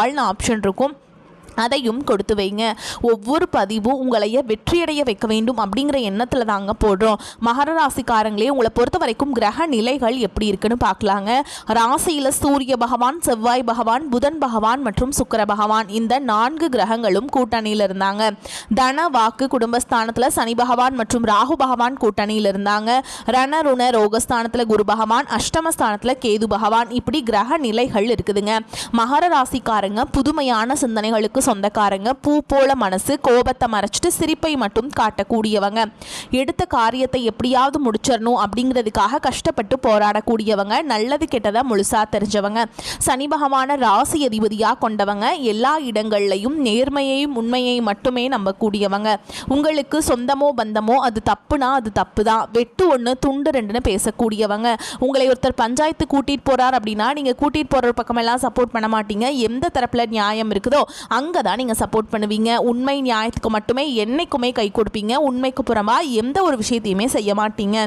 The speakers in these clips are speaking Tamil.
ஆல்னு ஆப்ஷன் இருக்கும். அதையும் கொடுத்து வைங்க. ஒவ்வொரு பதிவும் உங்களைய வெற்றியடைய வைக்க வேண்டும் அப்படிங்கிற எண்ணத்தில் தாங்க போடுறோம். மகர ராசிக்காரங்களே உங்களை பொறுத்த வரைக்கும் கிரக நிலைகள் எப்படி இருக்குன்னு பார்க்கலாங்க. ராசியில் சூரிய பகவான் செவ்வாய் பகவான் புதன் பகவான் மற்றும் சுக்கர பகவான் இந்த நான்கு கிரகங்களும் கூட்டணியில் இருந்தாங்க. தன வாக்கு குடும்பஸ்தானத்தில் சனி பகவான் மற்றும் ராகு பகவான் கூட்டணியில் இருந்தாங்க. ரணருண ரோகஸ்தானத்தில் குரு பகவான் அஷ்டமஸ்தானத்தில் கேது பகவான் இப்படி கிரக நிலைகள் இருக்குதுங்க. மகர ராசிக்காரங்க புதுமையான சிந்தனைகளுக்கு சொந்தக்காரங்க பூ போல மனசு கோபத்தை மறைச்சிட்டு சிரிப்பை மட்டும் காட்டக்கூடியவங்க. எடுத்த காரியத்தை எப்படியாவது முடிச்சிடணும் அப்படிங்கிறதுக்காக கஷ்டப்பட்டு போராடக்கூடியவங்க நல்லது கெட்டதை முழுசா தெரிஞ்சவங்க. சனி பகவான ராசி அதிபதியாக கொண்டவங்க எல்லா இடங்கள்லையும் நேர்மையையும் உண்மையையும் மட்டுமே நம்பக்கூடியவங்க. உங்களுக்கு சொந்தமோ பந்தமோ அது தப்புனா அது தப்பு தான் வெட்டு ஒன்று துண்டு ரெண்டுன்னு பேசக்கூடியவங்க. உங்களை ஒருத்தர் பஞ்சாயத்து கூட்டிட்டு போறார் அப்படின்னா நீங்க கூட்டிட்டு போற பக்கமெல்லாம் சப்போர்ட் பண்ண மாட்டீங்க. எந்த தரப்புல நியாயம் இருக்குதோ அங்கே தான் நீங்கள் சப்போர்ட் பண்ணுவீங்க. உண்மை நியாயத்துக்கு மட்டுமே என்னைக்குமே கை கொடுப்பீங்க. உண்மைக்கு புறமா எந்த ஒரு விஷயத்தையுமே செய்ய மாட்டீங்க.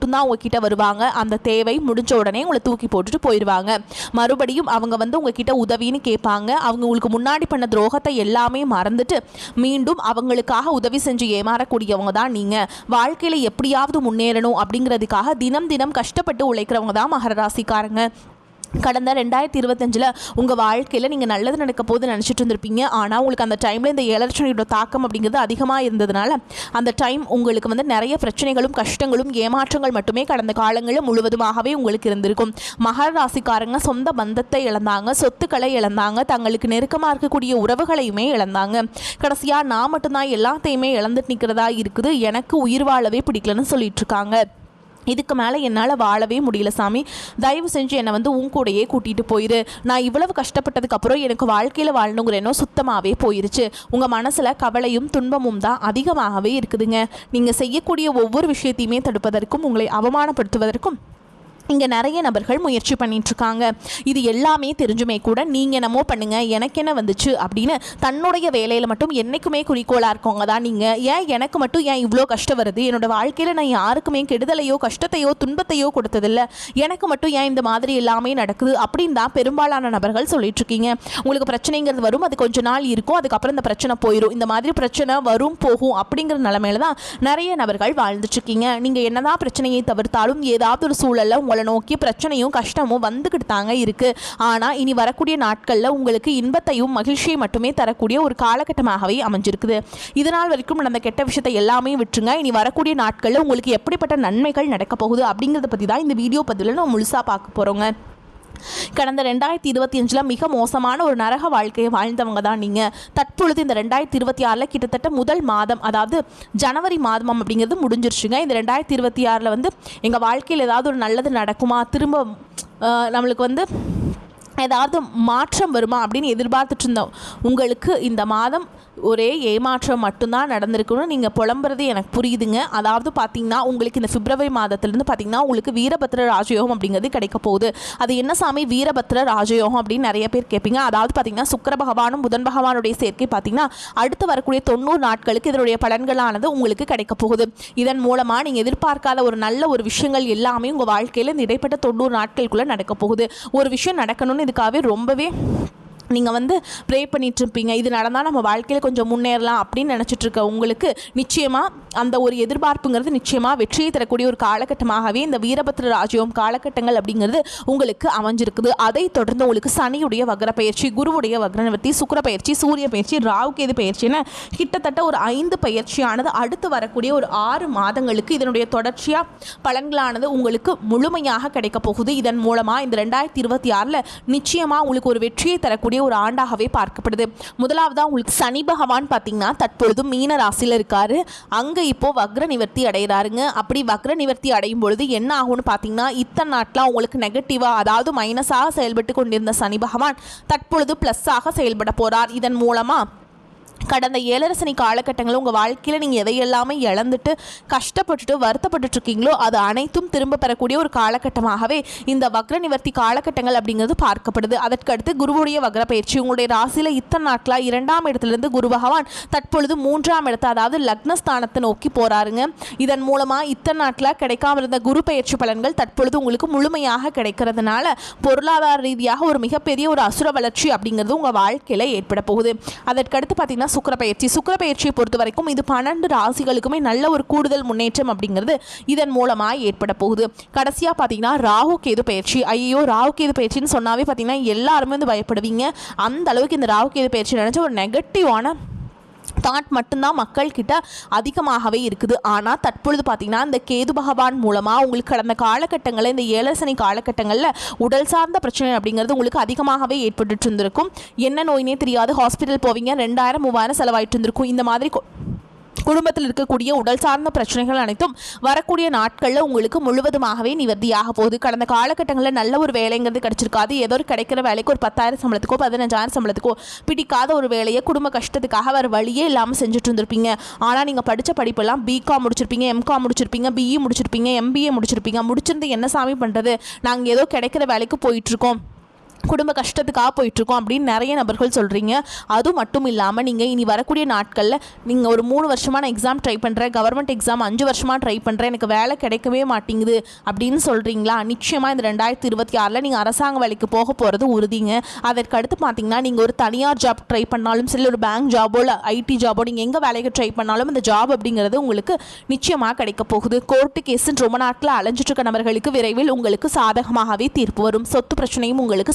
மட்டும்தான் உங்ககிட்ட வருவாங்க. அந்த தேவை முடிஞ்ச உடனே உங்களை தூக்கி போட்டுட்டு போயிடுவாங்க மறுபடியும் அவங்க வந்து உங்ககிட்ட உதவின்னு கேட்பாங்க. அவங்க உங்களுக்கு முன்னாடி பண்ண துரோகத்தை எல்லாமே மறந்துட்டு மீண்டும் அவங்களுக்காக உதவி செஞ்சு ஏமாறக்கூடியவங்க தான் நீங்கள் வாழ்க்கையில் எப்படியாவது முன்னேறணும் அப்படிங்கிறதுக்காக தினம் தினம் கஷ்டப்பட்டு உழைக்கிறவங்க தான் மகர ராசிக்காரங்க. கடந்த ரெண்டாயிரத்தி இருபத்தஞ்சில் உங்கள் வாழ்க்கையில் நீங்கள் நல்லது நடக்க போது நினச்சிட்டு இருந்திருப்பீங்க. ஆனால் உங்களுக்கு அந்த டைமில் இந்த எலக்ட்ரானிக்கோட தாக்கம் அப்படிங்கிறது அதிகமாக இருந்ததுனால அந்த டைம் உங்களுக்கு வந்து நிறைய பிரச்சனைகளும் கஷ்டங்களும் ஏமாற்றங்கள் மட்டுமே கடந்த காலங்களில் முழுவதுமாகவே உங்களுக்கு இருந்திருக்கும். மகர ராசிக்காரங்க சொந்த பந்தத்தை இழந்தாங்க சொத்துக்களை இழந்தாங்க தங்களுக்கு நெருக்கமாக இருக்கக்கூடிய உறவுகளையுமே இழந்தாங்க. கடைசியாக நான் மட்டும்தான் எல்லாத்தையுமே இழந்துட்டு நிற்கிறதா இருக்குது. எனக்கு உயிர் வாழவே பிடிக்கலன்னு சொல்லிட்டு இருக்காங்க. இதுக்கு மேலே என்னால் வாழவே முடியல சாமி. தயவு செஞ்சு என்னை வந்து உன் கூடயே கூட்டிகிட்டு போயிரு. நான் இவ்வளவு கஷ்டப்பட்டதுக்கப்புறம் எனக்கு வாழ்க்கையில் வாழணுங்கிற எண்ணம் சுத்தமாகவே போயிருச்சு. உங்கள் மனசில் கவலையும் துன்பமும் தான் அதிகமாகவே இருக்குதுங்க. நீங்கள் செய்யக்கூடிய ஒவ்வொரு விஷயத்தையுமே தடுப்பதற்கும் உங்களை அவமானப்படுத்துவதற்கும் இங்கே நிறைய நபர்கள் முயற்சி பண்ணிகிட்ருக்காங்க இது எல்லாமே தெரிஞ்சுமே கூட நீங்கள் என்னமோ பண்ணுங்கள் எனக்கு என்ன வந்துச்சு அப்படின்னு தன்னுடைய வேலையில் மட்டும் என்றைக்குமே குறிக்கோளாக இருக்கவங்க தான். நீங்கள் ஏன் எனக்கு மட்டும் ஏன் இவ்வளோ கஷ்டம் வருது? என்னோடய வாழ்க்கையில் நான் யாருக்குமே கெடுதலையோ கஷ்டத்தையோ துன்பத்தையோ கொடுத்ததில்ல. எனக்கு மட்டும் ஏன் இந்த மாதிரி எல்லாமே நடக்குது அப்படின்னு தான் பெரும்பாலான நபர்கள் சொல்லிட்டுருக்கீங்க. உங்களுக்கு பிரச்சனைங்கிறது வரும் அது கொஞ்ச நாள் இருக்கும் அதுக்கப்புறம் இந்த பிரச்சனை போயிடும் இந்த மாதிரி பிரச்சனை வரும் போகும் அப்படிங்கிற நிலமையில தான் நிறைய நபர்கள் வாழ்ந்துட்டுருக்கீங்க. நீங்கள் என்னதான் பிரச்சனையை தவிர்த்தாலும் ஏதாவது ஒரு சூழலில் உங்களை நோக்கி பிரச்சனையும் கஷ்டமும் வந்துக்கிட்டு தாங்க இருக்குது ஆனால் இனி வரக்கூடிய நாட்களில் உங்களுக்கு இன்பத்தையும் மகிழ்ச்சியை மட்டுமே தரக்கூடிய ஒரு காலகட்டமாகவே அமைஞ்சிருக்குது. இதனால் வரைக்கும் நடந்த கெட்ட விஷயத்தை எல்லாமே விட்டுருங்க. இனி வரக்கூடிய நாட்களில் உங்களுக்கு எப்படிப்பட்ட நன்மைகள் நடக்க போகுது அப்படிங்கிறத பற்றி தான் இந்த வீடியோ பதிவில் நம்ம முழுசாக பார்க்க போகிறோங்க கடந்த ரெண்டாயிரத்தி இருபத்தி அஞ்சில் மிக மோசமான ஒரு நரக வாழ்க்கையை வாழ்ந்தவங்க தான் நீங்கள் தற்பொழுது இந்த ரெண்டாயிரத்தி இருபத்தி ஆறில் கிட்டத்தட்ட முதல் மாதம் அதாவது ஜனவரி மாதம் அப்படிங்கிறது முடிஞ்சிருச்சுங்க. இந்த ரெண்டாயிரத்தி இருபத்தி ஆறில் வந்து எங்கள் வாழ்க்கையில் ஏதாவது ஒரு நல்லது நடக்குமா? திரும்ப நம்மளுக்கு வந்து ஏதாவது மாற்றம் வருமா அப்படின்னு எதிர்பார்த்துட்டு இருந்தோம். உங்களுக்கு இந்த மாதம் ஒரே ஏமாற்றம் மட்டும்தான் நடந்திருக்குன்னு நீங்கள் புலம்புறது எனக்கு புரியுதுங்க. அதாவது பார்த்தீங்கன்னா உங்களுக்கு இந்த பிப்ரவரி மாதத்துலேருந்து பார்த்தீங்கன்னா உங்களுக்கு வீரபத்ர ராஜயோகம் அப்படிங்கிறது கிடைக்க போகுது. அது என்ன சாமி? வீரபத்ர ராஜயோகம் அப்படின்னு நிறைய பேர் கேட்பீங்க. அதாவது பார்த்தீங்கன்னா சுக்கர பகவானும் புதன் பகவானுடைய சேர்க்கை பார்த்தீங்கன்னா அடுத்து வரக்கூடிய தொண்ணூறு நாட்களுக்கு இதனுடைய பலன்களானது உங்களுக்கு கிடைக்க போகுது. இதன் மூலமாக நீங்கள் எதிர்பார்க்காத ஒரு நல்ல ஒரு விஷயங்கள் எல்லாமே உங்கள் வாழ்க்கையில் இந்த இடைப்பட்ட தொண்ணூறு நாட்களுக்குள்ளே நடக்க போகுது. ஒரு விஷயம் நடக்கணும்னு இதுக்காகவே ரொம்பவே நீங்கள் வந்து ப்ரே பண்ணிகிட்ருப்பீங்க இது நடந்தால் நம்ம வாழ்க்கையில் கொஞ்சம் முன்னேறலாம் அப்படின்னு நினச்சிட்ருக்க உங்களுக்கு நிச்சயமாக அந்த ஒரு எதிர்பார்ப்புங்கிறது நிச்சயமாக வெற்றியை தரக்கூடிய ஒரு காலகட்டமாகவே இந்த வீரபத்ர ராஜயோகம் காலகட்டங்கள் அப்படிங்கிறது உங்களுக்கு அமைஞ்சிருக்குது. அதை தொடர்ந்து உங்களுக்கு சனியுடைய வக்ர பயிற்சி குருவுடைய வக்ர நிவர்த்தி சுக்கிர பயிற்சி சூரிய பயிற்சி ராவுகேது பயிற்சின்னு கிட்டத்தட்ட ஒரு ஐந்து பயிற்சியானது அடுத்து வரக்கூடிய ஒரு ஆறு மாதங்களுக்கு இதனுடைய தொடர்ச்சியாக பலன்களானது உங்களுக்கு முழுமையாக கிடைக்க போகுது. இதன் மூலமாக இந்த ரெண்டாயிரத்தி இருபத்தி ஆறில் நிச்சயமாக உங்களுக்கு ஒரு வெற்றியை தரக்கூடிய ஒரு ஆண்டாகவே பார்க்கப்படுது. முதலாவதாக உங்களுக்கு சனி பகவான் பார்த்தீங்கன்னா தற்பொழுது மீன ராசியில் இருக்காரு. அங்கே இப்போ வக்ர நிவர்த்தி அடைகிறாருங்க? அப்படி வக்ர நிவர்த்தி அடையும் பொழுது என்ன ஆகும்னு பார்த்தீங்கன்னா இத்தனை நாட்டில் உங்களுக்கு நெகட்டிவாக அதாவது மைனஸாக செயல்பட்டு கொண்டிருந்த சனி பகவான் தற்பொழுது ப்ளஸ்ஸாக செயல்பட போகிறார் இதன் மூலமாக கடந்த ஏழரசனி காலகட்டங்களில் உங்கள் வாழ்க்கையில் நீங்கள் எதையெல்லாமே இழந்துட்டு கஷ்டப்பட்டுட்டு வருத்தப்பட்டுட்டு இருக்கீங்களோ அது அனைத்தும் திரும்ப பெறக்கூடிய ஒரு காலகட்டமாகவே இந்த வக்ர நிவர்த்தி காலகட்டங்கள் அப்படிங்கிறது பார்க்கப்படுது. அதற்கடுத்து குருவுடைய வக்ர பயிற்சி உங்களுடைய ராசியில் இத்தனை நாட்களாக இரண்டாம் இடத்துலேருந்து குரு பகவான் தற்பொழுது மூன்றாம் இடத்தை அதாவது லக்னஸ்தானத்தை நோக்கி போகிறாருங்க இதன் மூலமாக இத்தனை நாட்களாக கிடைக்காம இருந்த குரு பயிற்சி பலன்கள் தற்பொழுது உங்களுக்கு முழுமையாக கிடைக்கிறதுனால பொருளாதார ரீதியாக ஒரு மிகப்பெரிய ஒரு அசுர வளர்ச்சி அப்படிங்கிறது உங்கள் வாழ்க்கையில் ஏற்பட போகுது. அதற்கடுத்து பார்த்தீங்கன்னா சுக்கிர பயிற்சி சுக்கிர பயிற்சியை பொறுத்த வரைக்கும் இது பன்னெண்டு ராசிகளுக்குமே நல்ல ஒரு கூடுதல் முன்னேற்றம் அப்படிங்கிறது இதன் மூலமாக ஏற்பட போகுது. கடைசியாக பார்த்தீங்கன்னா ராகு கேது பயிற்சி. ஐயோ ராகு கேது பயிற்சின்னு சொன்னாவே பார்த்தீங்கன்னா எல்லாருமே வந்து பயப்படுவீங்க. அந்த அளவுக்கு இந்த ராகு கேது பயிற்சி நினச்ச ஒரு நெகட்டிவான தாட் மட்டும்தான் மக்கள்கிட்ட அதிகமாகவே இருக்குது. ஆனால் தற்பொழுது பார்த்தீங்கன்னா இந்த கேது பகவான் மூலமாக உங்களுக்கு கடந்த காலகட்டங்களில் இந்த ஏழசனி காலகட்டங்களில் உடல் சார்ந்த பிரச்சனை அப்படிங்கிறது உங்களுக்கு அதிகமாகவே ஏற்பட்டுட்டு இருந்திருக்கும். என்ன நோயினே தெரியாது. ஹாஸ்பிட்டல் போவீங்க ரெண்டாயிரம் மூவாயிரம் செலவாயிட்டு இருந்திருக்கும். இந்த மாதிரி குடும்பத்தில் இருக்கக்கூடிய உடல் சார்ந்த பிரச்சனைகள் அனைத்தும் வரக்கூடிய நாட்களில் உங்களுக்கு முழுவதுமாகவே நிவர்த்தியாக போகுது. கடந்த காலகட்டங்களில் நல்ல ஒரு வேலைங்கிறது கிடைச்சிருக்காது. ஏதோ ஒரு கிடைக்கிற வேலைக்கு ஒரு பத்தாயிரம் சம்பளத்துக்கோ பதினஞ்சாயிரம் சம்பளத்துக்கோ பிடிக்காத ஒரு வேலையை குடும்ப கஷ்டத்துக்காக வேறு வழியே இல்லாமல் செஞ்சுட்டு இருந்திருப்பீங்க ஆனால் நீங்கள் படித்த படிப்பெல்லாம் பிகாம் முடிச்சிருப்பீங்க எம்காம் முடிச்சிருப்பீங்க பிஇ முடிச்சிருப்பீங்க எம்பிஏ முடிச்சிருப்பீங்க. முடிச்சிருந்து என்ன சாமி பண்ணுறது நாங்கள் ஏதோ கிடைக்கிற வேலைக்கு போயிட்டுருக்கோம் குடும்ப கஷ்டத்துக்காக போயிட்டுருக்கோம் அப்படின்னு நிறைய நபர்கள் சொல்கிறீங்க அது மட்டும் இல்லாமல் நீங்கள் இனி வரக்கூடிய நாட்களில் நீங்கள் ஒரு மூணு வருஷமாக நான் எக்ஸாம் ட்ரை பண்ணுறேன் கவர்மெண்ட் எக்ஸாம் அஞ்சு வருஷமாக ட்ரை பண்ணுறேன் எனக்கு வேலை கிடைக்கவே மாட்டேங்குது அப்படின்னு சொல்கிறீங்களா நிச்சயமாக இந்த ரெண்டாயிரத்தி இருபத்தி ஆறில் நீங்கள் அரசாங்க வேலைக்கு போக போகிறது உறுதிங்க. அதற்கு அடுத்து பார்த்தீங்கன்னா நீங்கள் ஒரு தனியார் ஜாப் ட்ரை பண்ணாலும் சரி ஒரு பேங்க் ஜாபோ இல்லை ஐடி ஜாபோ நீங்கள் எங்கே வேலைக்கு ட்ரை பண்ணாலும் இந்த ஜாப் அப்படிங்கிறது உங்களுக்கு நிச்சயமாக கிடைக்க போகுது. கோர்ட்டு கேஸுன்னு ரொம்ப நாட்களில் அலைஞ்சிட்டு இருக்க நபர்களுக்கு விரைவில் உங்களுக்கு சாதகமாகவே தீர்ப்பு வரும். சொத்து பிரச்சனையும் உங்களுக்கு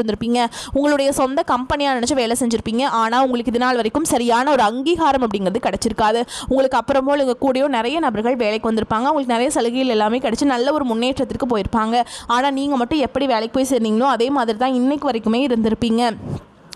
இருந்திருப்பீங்க உங்களுடைய சொந்த கம்பெனியாக நினச்சி வேலை செஞ்சுருப்பீங்க. ஆனால் உங்களுக்கு இது நாள் வரைக்கும் சரியான ஒரு அங்கீகாரம் அப்படிங்கிறது கிடச்சிருக்காது. உங்களுக்கு அப்புறமோ உங்கள் கூடயோ நிறைய நபர்கள் வேலைக்கு வந்திருப்பாங்க. உங்களுக்கு நிறைய சலுகைகள் எல்லாமே கிடச்சி நல்ல ஒரு முன்னேற்றத்திற்கு போயிருப்பாங்க. ஆனால் நீங்கள் மட்டும் எப்படி வேலைக்கு போய் சேர்ந்தீங்களோ அதே மாதிரி தான் இன்னைக்கு வரைக்குமே இருந்திருப்பீங்க.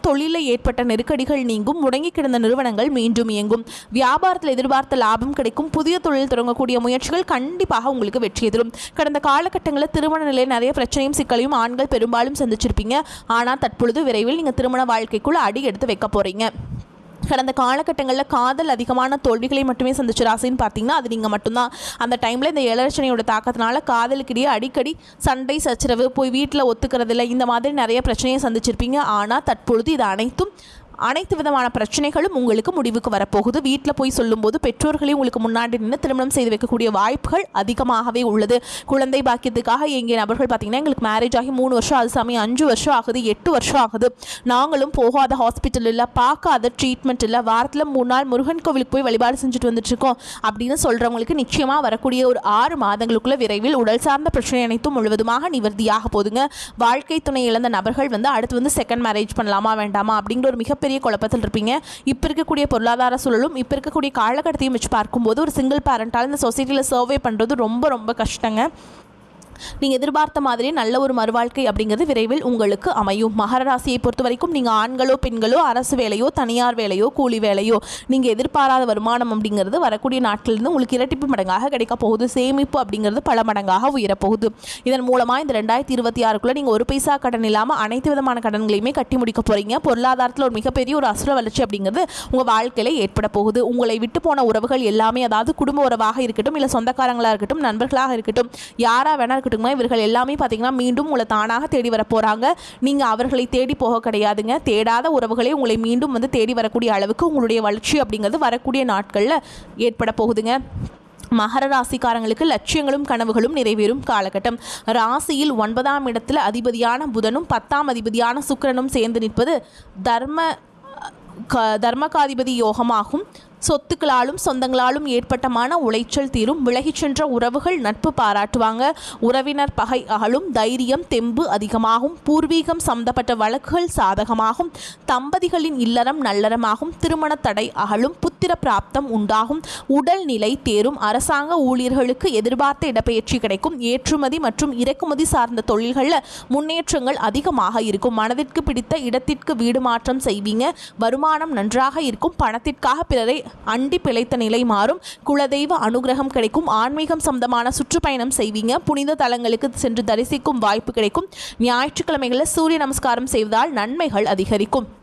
தொழிலில் ஏற்பட்ட நெருக்கடிகள் நீங்கும். முடங்கி கிடந்த நிறுவனங்கள் மீண்டும் இயங்கும். வியாபாரத்தில் எதிர்பார்த்த லாபம் கிடைக்கும். புதிய தொழில் தொடங்கக்கூடிய முயற்சிகள் கண்டிப்பாக உங்களுக்கு வெற்றி தரும் கடந்த காலகட்டங்களில் திருமண நிலையில் நிறைய பிரச்சனையும் சிக்கலையும் ஆண்கள் பெரும்பாலும் சந்திச்சிருப்பீங்க. ஆனால் தற்பொழுது விரைவில் நீங்கள் திருமண வாழ்க்கைக்குள்ள அடி எடுத்து வைக்க போறீங்க. கடந்த காலகட்டங்களில் காதல் அதிகமான தோல்விகளை மட்டுமே சந்திச்ச ராசின்னு பார்த்தீங்கன்னா அது நீங்கள் மட்டும்தான். அந்த டைமில் இந்த இளரச்சனையோட தாக்கத்தினால காதலுக்கிடையே அடிக்கடி சண்டை சச்சரவு போய் வீட்டில் ஒத்துக்கிறதில்ல இந்த மாதிரி நிறைய பிரச்சனையை சந்திச்சிருப்பீங்க. ஆனால் தற்பொழுது இது அனைத்தும் அனைத்து விதமான பிரச்சனைகளும் உங்களுக்கு முடிவுக்கு வரப்போகுது. வீட்டில் போய் சொல்லும்போது பெற்றோர்களையும் உங்களுக்கு முன்னாடி நின்று திருமணம் செய்து வைக்கக்கூடிய வாய்ப்புகள் அதிகமாகவே உள்ளது. குழந்தை பாக்கியத்துக்காக எங்கே நபர்கள் பார்த்தீங்கன்னா எங்களுக்கு மேரேஜ் ஆகி மூணு வருஷம் அது சமயம் அஞ்சு வருஷம் ஆகுது எட்டு வருஷம் ஆகுது. நாங்களும் போகாத ஹாஸ்பிட்டல் இல்லை பார்க்காத ட்ரீட்மெண்ட் இல்லை வாரத்தில் மூணு நாள் முருகன் கோவிலுக்கு போய் வழிபாடு செஞ்சுட்டு வந்துட்டு இருக்கோம் அப்படின்னு சொல்கிறவங்களுக்கு நிச்சயமாக வரக்கூடிய ஒரு ஆறு மாதங்களுக்குள்ள விரைவில் உடல் சார்ந்த பிரச்சனை அனைத்தும் முழுவதுமாக நிவர்த்தியாக போதுங்க வாழ்க்கை துணை இழந்த நபர்கள் வந்து அடுத்து வந்து செகண்ட் மேரேஜ் பண்ணலாமா வேண்டாமா அப்படிங்கிற ஒரு மிகப்பெரிய குழப்பத்தில் இருப்பீங்க. இப்போ இருக்கக்கூடிய பொருளாதார சூழலும் இப்போ இருக்கக்கூடிய காலகட்டத்தையும் வச்சு பார்க்கும்போது ஒரு சிங்கிள் பேரண்டால் இந்த சொசைட்டியில் சர்வே பண்ணுறது ரொம்ப ரொம்ப கஷ்டங்க. நீங்கள் எதிர்பார்த்த மாதிரி நல்ல ஒரு மறுவாழ்க்கை அப்படிங்கிறது விரைவில் உங்களுக்கு அமையும். மகர ராசியை பொறுத்த வரைக்கும் நீங்கள் ஆண்களோ பெண்களோ அரசு வேலையோ தனியார் வேலையோ கூலி வேலையோ நீங்கள் எதிர்பாராத வருமானம் அப்படிங்கிறது வரக்கூடிய நாட்களிலிருந்து உங்களுக்கு இரட்டிப்பு மடங்காக கிடைக்க போகுது. சேமிப்பு அப்படிங்கிறது பல மடங்காக உயரப்போகுது. இதன் மூலமாக இந்த ரெண்டாயிரத்தி இருபத்தி ஆறுக்குள்ளே நீங்கள் ஒரு பைசா கடன் இல்லாமல் அனைத்து விதமான கடன்களையுமே கட்டி முடிக்க போகிறீங்க பொருளாதாரத்தில் ஒரு மிகப்பெரிய ஒரு அசுர வளர்ச்சி அப்படிங்கிறது உங்கள் வாழ்க்கையில் ஏற்பட போகுது. உங்களை விட்டு போன உறவுகள் எல்லாமே அதாவது குடும்ப உறவாக இருக்கட்டும் இல்லை சொந்தக்காரங்களாக இருக்கட்டும் நண்பர்களாக இருக்கட்டும் யாராக வேணா இருக்கட்டுமா இவர்கள் எல்லாமே பார்த்தீங்கன்னா மீண்டும் உங்களை தானாக தேடி வர போகிறாங்க நீங்கள் அவர்களை தேடி போக கிடையாதுங்க. தேடாத உறவுகளே உங்களை மீண்டும் வந்து தேடி வரக்கூடிய அளவுக்கு உங்களுடைய வளர்ச்சி அப்படிங்கிறது வரக்கூடிய நாட்களில் ஏற்பட போகுதுங்க. மகர ராசிக்காரங்களுக்கு லட்சியங்களும் கனவுகளும் நிறைவேறும் காலகட்டம். ராசியில் ஒன்பதாம் இடத்தில் அதிபதியான புதனும் பத்தாம் அதிபதியான சுக்கிரனும் சேர்ந்து நிற்பது தர்ம க தர்மகாதிபதி யோகமாகும். சொத்துக்களாலும் சொந்தங்களாலும் ஏற்பட்ட மன உளைச்சல் தீரும். விலகிச் சென்ற உறவுகள் நட்பு பாராட்டுவாங்க. உறவினர் பகை அகலும் தைரியம் தெம்பு அதிகமாகும். பூர்வீகம் சம்பந்தப்பட்ட வழக்குகள் சாதகமாகும். தம்பதிகளின் இல்லறம் நல்லறமாகும். திருமண தடை அகலும். புத்திர பிராப்தம் உண்டாகும். உடல்நிலை தேரும். அரசாங்க ஊழியர்களுக்கு எதிர்பார்த்த இடப்பெயர்ச்சி கிடைக்கும். ஏற்றுமதி மற்றும் இறக்குமதி சார்ந்த தொழில்களில் முன்னேற்றங்கள் அதிகமாக இருக்கும். மனதிற்கு பிடித்த இடத்திற்கு வீடு மாற்றம் செய்வீங்க. வருமானம் நன்றாக இருக்கும். பணத்திற்காக பிறரை அண்டி பிழைத்த நிலை மாறும். குலதெய்வ அனுகிரகம் கிடைக்கும். ஆன்மீகம் சம்பந்தமான சுற்றுப்பயணம் செய்வீங்க. புனித தலங்களுக்கு சென்று தரிசிக்கும் வாய்ப்பு கிடைக்கும். ஞாயிற்றுக்கிழமைகளில் சூரிய நமஸ்காரம் செய்வதால் நன்மைகள் அதிகரிக்கும்.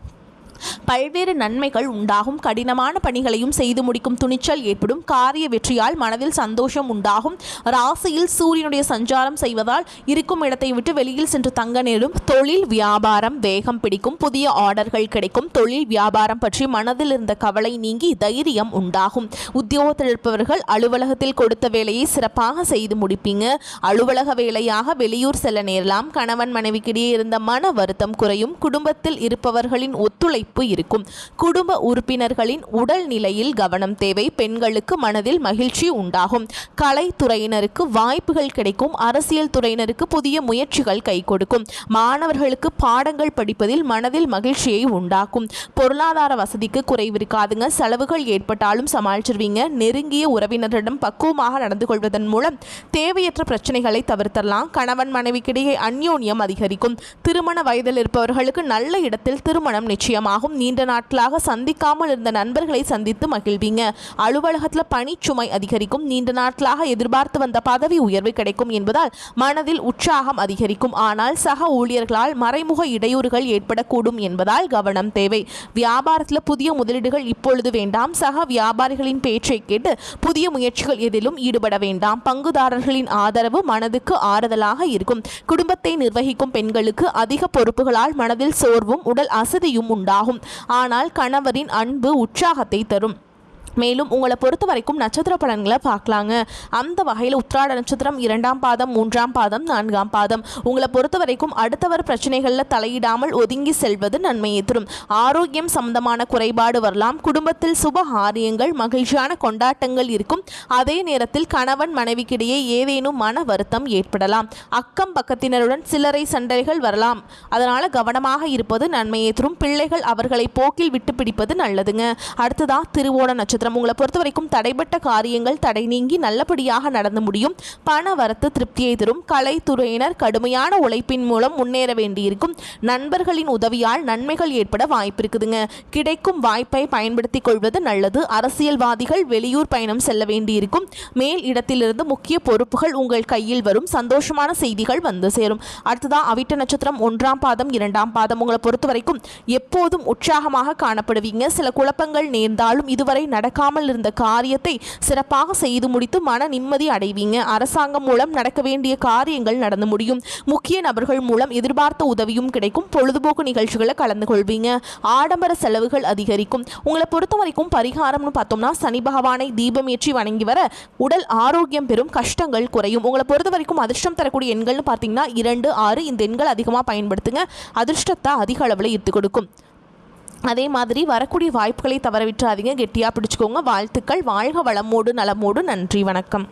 பல்வேறு நன்மைகள் உண்டாகும். கடினமான பணிகளையும் செய்து முடிக்கும் துணிச்சல் ஏற்படும். காரிய வெற்றியால் மனதில் சந்தோஷம் உண்டாகும். ராசியில் சூரியனுடைய சஞ்சாரம் செய்வதால் இருக்கும் இடத்தை விட்டு வெளியில் சென்று தங்க நேரும். தொழில் வியாபாரம் வேகம் பிடிக்கும். புதிய ஆர்டர்கள் கிடைக்கும். தொழில் வியாபாரம் பற்றி மனதில் இருந்த கவலை நீங்கி தைரியம் உண்டாகும். உத்தியோகத்தில் இருப்பவர்கள் அலுவலகத்தில் கொடுத்த வேலையை சிறப்பாக செய்து முடிப்பீங்க. அலுவலக வேலையாக வெளியூர் செல்ல நேரலாம். கணவன் மனைவிக்கிடையே இருந்த மன வருத்தம் குறையும். குடும்பத்தில் இருப்பவர்களின் ஒத்துழைப்பு இருக்கும். குடும்ப உறுப்பினர்களின் உடல் நிலையில் கவனம் தேவை. பெண்களுக்கு மனதில் மகிழ்ச்சி உண்டாகும். கலைத்துறையினருக்கு வாய்ப்புகள் கிடைக்கும். அரசியல் துறையினருக்கு புதிய முயற்சிகள் கை கொடுக்கும். மாணவர்களுக்கு பாடங்கள் படிப்பதில் மனதில் மகிழ்ச்சியை உண்டாக்கும். பொருளாதார வசதிக்கு குறைவு இருக்காதுங்க செலவுகள் ஏற்பட்டாலும் சமாளிச்சிருவீங்க. நெருங்கிய உறவினரிடம் பக்குவமாக நடந்து கொள்வதன் மூலம் தேவையற்ற பிரச்சனைகளை தவிர்த்தரலாம். கணவன் மனைவிக்கிடையே அந்யோன்யம் அதிகரிக்கும். திருமண வயதில் இருப்பவர்களுக்கு நல்ல இடத்தில் திருமணம் நிச்சயமாக நிச்சயமாகும் நீண்ட நாட்களாக சந்திக்காமல் இருந்த நண்பர்களை சந்தித்து மகிழ்வீங்க. அலுவலகத்தில் பணிச்சுமை அதிகரிக்கும். நீண்ட நாட்களாக எதிர்பார்த்து வந்த பதவி உயர்வு கிடைக்கும் என்பதால் மனதில் உற்சாகம் அதிகரிக்கும். ஆனால் சக ஊழியர்களால் மறைமுக இடையூறுகள் ஏற்படக்கூடும் என்பதால் கவனம் தேவை. வியாபாரத்தில் புதிய முதலீடுகள் இப்பொழுது வேண்டாம். சக வியாபாரிகளின் பேச்சை கேட்டு புதிய முயற்சிகள் எதிலும் ஈடுபட வேண்டாம். பங்குதாரர்களின் ஆதரவு மனதுக்கு ஆறுதலாக இருக்கும். குடும்பத்தை நிர்வகிக்கும் பெண்களுக்கு அதிக பொறுப்புகளால் மனதில் சோர்வும் உடல் அசதியும் உண்டாகும். ஆனால் கணவரின் அன்பு உற்சாகத்தை தரும். மேலும் உங்களை பொறுத்த வரைக்கும் நட்சத்திர பலன்களை பார்க்கலாங்க. அந்த வகையில் உத்திராட நட்சத்திரம் இரண்டாம் பாதம் மூன்றாம் பாதம் நான்காம் பாதம். உங்களை பொறுத்த வரைக்கும் அடுத்தவர் பிரச்சனைகளில் தலையிடாமல் ஒதுங்கி செல்வது நன்மையை தரும். ஆரோக்கியம் சம்பந்தமான குறைபாடு வரலாம். குடும்பத்தில் சுப ஆரியங்கள் மகிழ்ச்சியான கொண்டாட்டங்கள் இருக்கும். அதே நேரத்தில் கணவன் மனைவிக்கிடையே ஏதேனும் மன வருத்தம் ஏற்படலாம். அக்கம் பக்கத்தினருடன் சில்லறை சண்டைகள் வரலாம். அதனால் கவனமாக இருப்பது நன்மையை தரும். பிள்ளைகள் அவர்களை போக்கில் விட்டு பிடிப்பது நல்லதுங்க. அடுத்ததா திருவோண நட்சத்திரம். நட்சத்திரம் உங்களை பொறுத்த வரைக்கும் தடைப்பட்ட காரியங்கள் தடை நீங்கி நல்லபடியாக நடந்து முடியும். பண வரத்து திருப்தியை தரும். கலைத்துறையினர் கடுமையான உழைப்பின் மூலம் முன்னேற வேண்டியிருக்கும். நண்பர்களின் உதவியால் நன்மைகள் ஏற்பட வாய்ப்பு இருக்குதுங்க கிடைக்கும் வாய்ப்பை பயன்படுத்திக் கொள்வது நல்லது. அரசியல்வாதிகள் வெளியூர் பயணம் செல்ல வேண்டியிருக்கும். மேல் இடத்திலிருந்து முக்கிய பொறுப்புகள் உங்கள் கையில் வரும். சந்தோஷமான செய்திகள் வந்து சேரும். அடுத்ததா அவிட்ட நட்சத்திரம் ஒன்றாம் பாதம் இரண்டாம் பாதம். உங்களை பொறுத்த வரைக்கும் எப்போதும் உற்சாகமாக காணப்படுவீங்க. சில குழப்பங்கள் நேர்ந்தாலும் இதுவரை நடக்காமல் இருந்த காரியத்தை சிறப்பாக செய்து முடித்து மன நிம்மதி அடைவீங்க. அரசாங்கம் மூலம் நடக்க வேண்டிய காரியங்கள் நடந்து முடியும். முக்கிய நபர்கள் மூலம் எதிர்பார்த்த உதவியும் கிடைக்கும். பொழுதுபோக்கு நிகழ்ச்சிகளை கலந்து கொள்வீங்க. ஆடம்பர செலவுகள் அதிகரிக்கும். உங்களை பொறுத்த வரைக்கும் பரிகாரம்னு பார்த்தோம்னா சனி பகவானை தீபம் ஏற்றி வணங்கி வர உடல் ஆரோக்கியம் பெறும் கஷ்டங்கள் குறையும். உங்களை பொறுத்த வரைக்கும் அதிர்ஷ்டம் தரக்கூடிய எண்கள்னு பார்த்தீங்கன்னா இரண்டு ஆறு. இந்த எண்கள் அதிகமாக பயன்படுத்துங்க. அதிர்ஷ்டத்தை அதிக அளவில் ஈர்த்து கொடுக்கும். அதே மாதிரி வரக்கூடிய வாய்ப்புகளை தவற விட்டுறாதீங்க கெட்டியாக பிடிச்சிக்கோங்க. வாழ்த்துக்கள். வாழ்க வளமோடு நலமோடு. நன்றி. வணக்கம்.